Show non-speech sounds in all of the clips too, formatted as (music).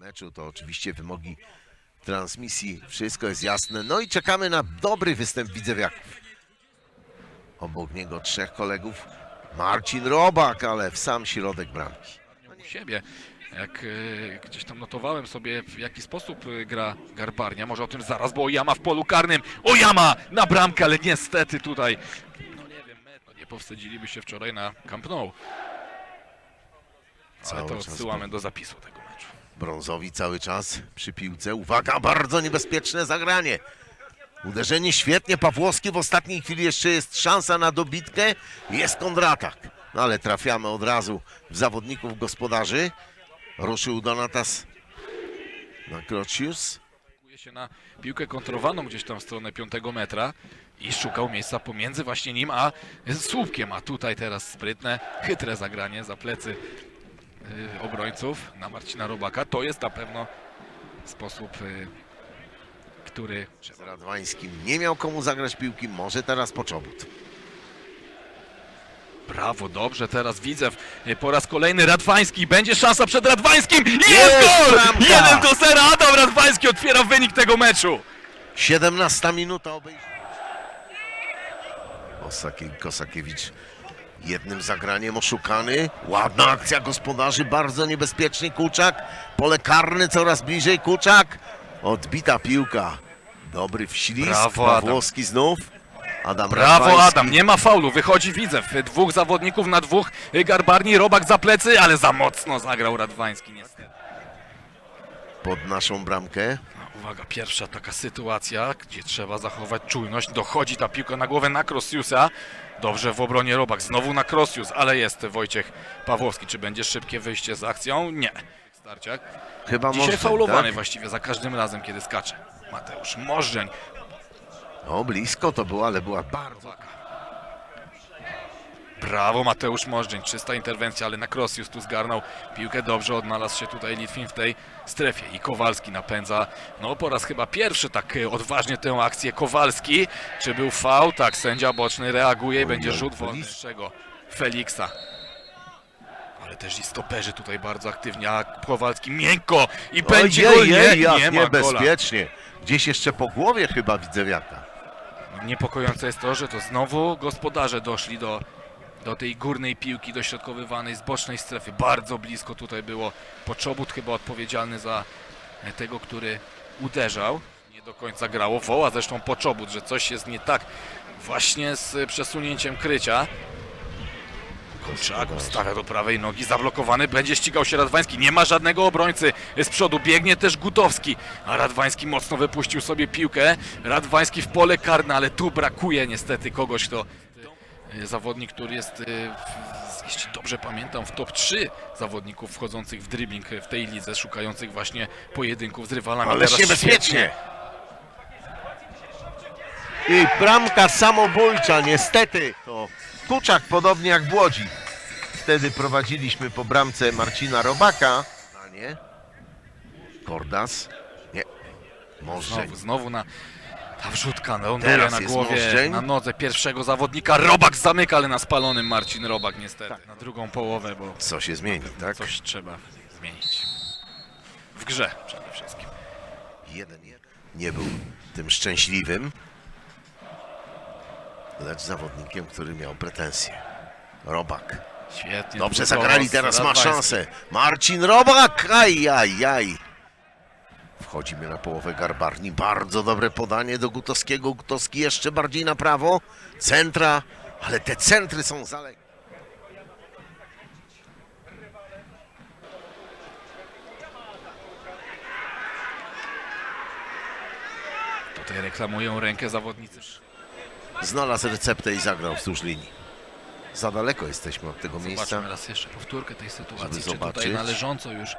meczu to oczywiście wymogi transmisji, wszystko jest jasne. No i czekamy na dobry występ widzewiaków. Obok niego trzech kolegów. Marcin Robak, ale w sam środek bramki. u siebie. Jak e, gdzieś tam notowałem sobie, w jaki sposób e, gra Garbarnia. Może o tym zaraz, bo Ojama w polu karnym. Ojama na bramkę, ale niestety tutaj. No nie wiem, no nie powstydziliby się wczoraj na Camp Nou. Ale Cały to czas odsyłamy do zapisu tego. Brązowi cały czas przy piłce. Uwaga, bardzo niebezpieczne zagranie. Uderzenie świetnie. Pawłowski w ostatniej chwili jeszcze jest szansa na dobitkę. Jest kontratak. No ale trafiamy od razu w zawodników gospodarzy. Ruszył Donatas Nakrocius. Kuje się na piłkę kontrowaną gdzieś tam w stronę piątego metra i szukał miejsca pomiędzy właśnie nim a słupkiem. A tutaj teraz sprytne, chytre zagranie za plecy obrońców na Marcina Robaka. To jest na pewno sposób, y, który trzeba Radwańskim nie miał komu zagrać piłki. Może teraz Poczobut. Brawo, dobrze, teraz widzę y, po raz kolejny Radwański, będzie szansa przed Radwańskim i jest, Jest gol! bramka! 1 do 0, Adam Radwański otwiera wynik tego meczu. 17 minuta obejrzenia. Osakie- Kosakiewicz jednym zagraniem oszukany. Ładna akcja gospodarzy, bardzo niebezpieczny Kuczak. Pole karne coraz bliżej Kuczak. Odbita piłka. Dobry wślizg. Brawo, Adam. Znów. Adam Brawo Radwański. Adam, nie ma faulu, wychodzi Widzew, dwóch zawodników na dwóch, y, Garbarni, Robak za plecy, ale za mocno zagrał Radwański niestety. Pod naszą bramkę. Uwaga, pierwsza taka sytuacja, gdzie trzeba zachować czujność, dochodzi ta piłka na głowę na Krosiusa, dobrze w obronie Robak, znowu na Krosius, ale jest Wojciech Pawłowski, czy będzie szybkie wyjście z akcją? Nie. Starciak. Chyba Dzisiaj może, faulowany tak? właściwie za każdym razem, kiedy skacze. Mateusz Możdżeń, No blisko to było, ale była bardzo... Brawo Mateusz Możdżeń, czysta interwencja, ale na Krosius tu zgarnął piłkę dobrze, odnalazł się tutaj Litwin w tej strefie i Kowalski napędza, no po raz chyba pierwszy tak e, odważnie tę akcję Kowalski, czy był fał? Tak, sędzia boczny reaguje i będzie rzut wolny? Feliksa. Ale też i stoperzy tutaj bardzo aktywnie, a Kowalski miękko i będzie gol, nie, nie ma niebezpiecznie. Gdzieś jeszcze po głowie chyba widzę wiata. Niepokojące jest to, że to znowu gospodarze doszli do, do tej górnej piłki dośrodkowywanej z bocznej strefy. Bardzo blisko tutaj było Poczobut chyba odpowiedzialny za tego, który uderzał. Nie do końca grało. Woła zresztą Poczobut, że coś jest nie tak właśnie z przesunięciem krycia. Kurczak ustawia do prawej nogi, zablokowany, będzie ścigał się Radwański, nie ma żadnego obrońcy z przodu, biegnie też Gutowski, a Radwański mocno wypuścił sobie piłkę, Radwański w pole karne, ale tu brakuje niestety kogoś, kto zawodnik, który jest, e, jeśli dobrze pamiętam, w top 3 zawodników wchodzących w dribbling w tej lidze, szukających właśnie pojedynków z rywalami. Ależ Teraz niebezpiecznie. I bramka samobójcza, niestety. To Kuczak, podobnie jak w Łodzi. Wtedy prowadziliśmy po bramce Marcina Robaka. A nie? Kordas? Nie. Może. Znowu, znowu na ta wrzutka ląduje Teraz na jest głowie, na nodze pierwszego zawodnika. Robak zamyka, ale na spalonym Marcin Robak niestety. Na drugą połowę, bo Co się zmieni, tak? coś trzeba zmienić. W grze przede wszystkim. Jeden nie był tym szczęśliwym, lecz zawodnikiem, który miał pretensje. Robak. Świetnie. Dobrze długo zagrali, teraz ma Radwański. szansę. Marcin Robak, aj, aj, aj. Wchodzimy na połowę Garbarni. Bardzo dobre podanie do Gutowskiego. Gutowski jeszcze bardziej na prawo. Centra, ale te centry są zaległe. Tutaj reklamują rękę zawodnicy. Znalazł receptę i zagrał wzdłuż linii. Za daleko jesteśmy od tego miejsca. Zobaczmy raz jeszcze powtórkę tej sytuacji. Czy tutaj zobaczyć. należąco już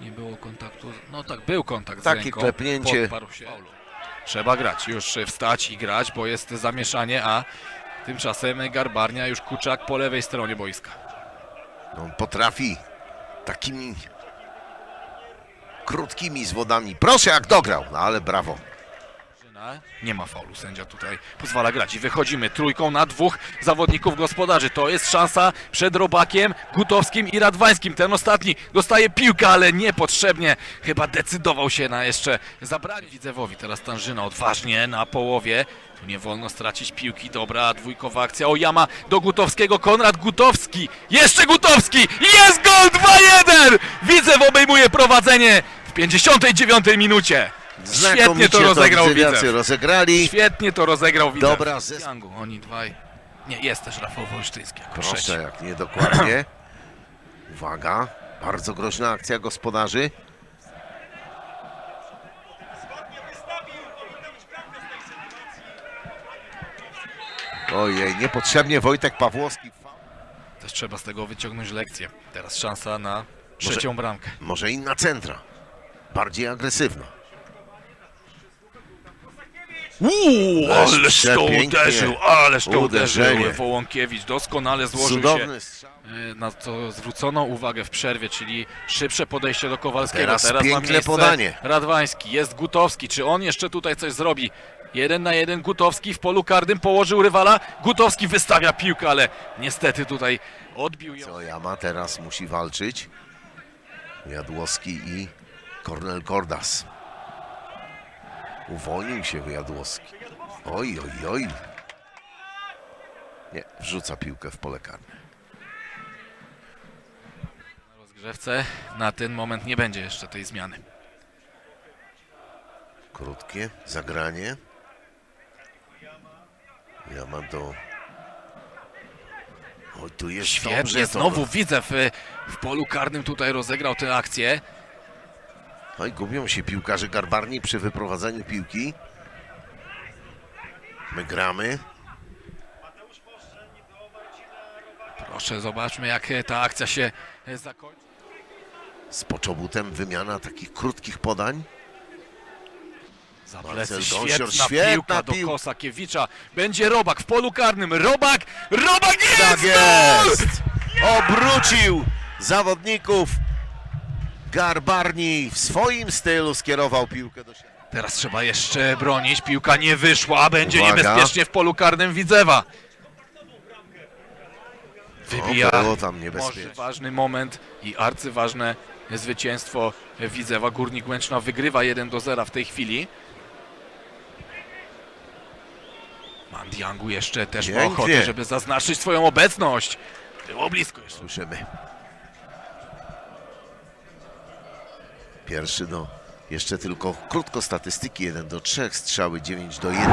nie było kontaktu? No tak, był kontakt z Takie ręką. klepnięcie. Podparł się. Trzeba grać, już wstać i grać, bo jest zamieszanie, a tymczasem Garbarnia już Kuczak po lewej stronie boiska. On potrafi takimi krótkimi zwodami. Proszę jak dograł, no ale brawo. Nie ma faulu, sędzia tutaj pozwala grać i wychodzimy trójką na dwóch zawodników gospodarzy. To jest szansa przed Robakiem, Gutowskim i Radwańskim. Ten ostatni dostaje piłkę, ale niepotrzebnie. Chyba decydował się na jeszcze zabranie Widzewowi. Teraz Tanżyna odważnie na połowie. Tu nie wolno stracić piłki. Dobra, dwójkowa akcja. Ojama do Gutowskiego. Konrad Gutowski. Jeszcze Gutowski. Jest gol 2-1! Widzew obejmuje prowadzenie w 59 minucie. Świetnie to rozegrał Widzew. rozegrali. Świetnie to rozegrał Widzew. Dobra, Jangu, oni dwaj. Nie, jest też Rafał Wolsztyński jako Proszę, trzeci. jak niedokładnie. (clears throat) Uwaga, bardzo groźna akcja gospodarzy. Ojej, niepotrzebnie Wojtek Pawłowski. Też trzeba z tego wyciągnąć lekcję. Teraz szansa na trzecią bramkę. Może inna centra. Bardziej agresywna. Uuu, Ależ to przepięknie. uderzył, ależ to Uderzenie. uderzył. Wołąkiewicz doskonale złożył Cudowny się e, na co zwrócono uwagę w przerwie, czyli szybsze podejście do Kowalskiego. Teraz ma piękne miejsce podanie. Radwański, jest Gutowski, czy on jeszcze tutaj coś zrobi? Jeden na jeden Gutowski w polu karnym położył rywala. Gutowski wystawia piłkę, ale niestety tutaj odbił ją. Co Jama teraz musi walczyć. Jadłowski i Kornel Kordas. Uwolnił się Jadłowski. Oj, oj, oj. Nie, wrzuca piłkę w pole karne. Na rozgrzewce na ten moment nie będzie jeszcze tej zmiany. Krótkie zagranie. Jama do... Oj, tu jest Świetnie, dobrze. to- znowu widzę w, w polu karnym tutaj rozegrał tę akcję. Oj, gubią się piłkarze garbarni przy wyprowadzaniu piłki. My gramy. Proszę, zobaczmy jak ta akcja się zakończy. Z poczobutem wymiana takich krótkich podań. Za plecy Gąsior, świetna, świetna piłka do. Kosakiewicza. Będzie Robak w polu karnym. Robak! Robak jest! Tak jest! Obrócił zawodników. Garbarni w swoim stylu skierował piłkę do siebie. Teraz trzeba jeszcze bronić. Piłka nie wyszła. Będzie Uwaga. niebezpiecznie w polu karnym Widzewa. Wybija. O, było tam Może niebezpiecznie. ważny moment i arcyważne zwycięstwo Widzewa. Górnik Łęczna wygrywa 1 do 0 w tej chwili. Mandiangu jeszcze też Pięknie. ochotę, żeby zaznaczyć swoją obecność. Było blisko jeszcze. Słyszymy. Pierwszy do... Jeszcze tylko krótko statystyki. 1 do 3, strzały 9 do 1.